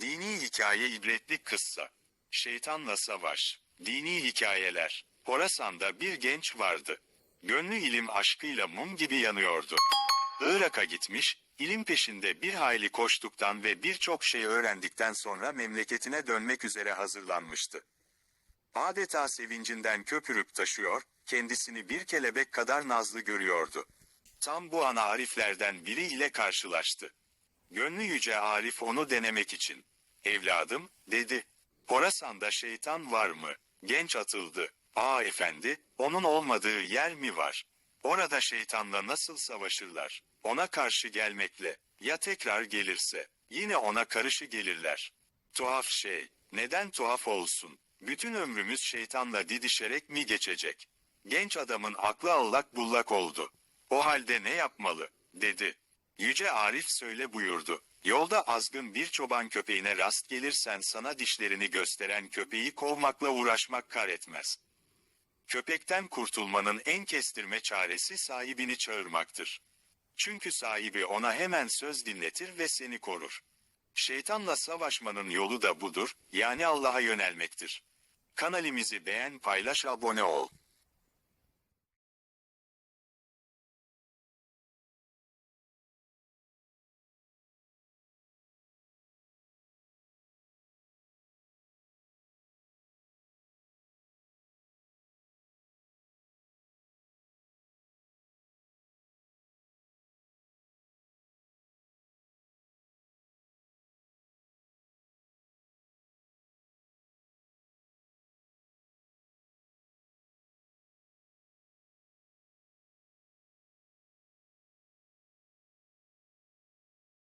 Dini hikaye ibretli kıssa. Şeytanla savaş. Dini hikayeler. Horasan'da bir genç vardı. Gönlü ilim aşkıyla mum gibi yanıyordu. Irak'a gitmiş, ilim peşinde bir hayli koştuktan ve birçok şey öğrendikten sonra memleketine dönmek üzere hazırlanmıştı. Adeta sevincinden köpürüp taşıyor, kendisini bir kelebek kadar nazlı görüyordu. Tam bu ana Ariflerden biri ile karşılaştı. Gönlü yüce Arif onu denemek için. Evladım, dedi. Horasan'da şeytan var mı? Genç atıldı. Aa efendi, onun olmadığı yer mi var? Orada şeytanla nasıl savaşırlar? Ona karşı gelmekle. Ya tekrar gelirse? Yine ona karşı gelirler. Tuhaf şey. Neden tuhaf olsun? Bütün ömrümüz şeytanla didişerek mi geçecek? Genç adamın aklı allak bullak oldu. O halde ne yapmalı? dedi. Yüce Arif söyle buyurdu. Yolda azgın bir çoban köpeğine rast gelirsen sana dişlerini gösteren köpeği kovmakla uğraşmak kar etmez. Köpekten kurtulmanın en kestirme çaresi sahibini çağırmaktır. Çünkü sahibi ona hemen söz dinletir ve seni korur. Şeytanla savaşmanın yolu da budur, yani Allah'a yönelmektir. Kanalimizi beğen paylaş abone ol.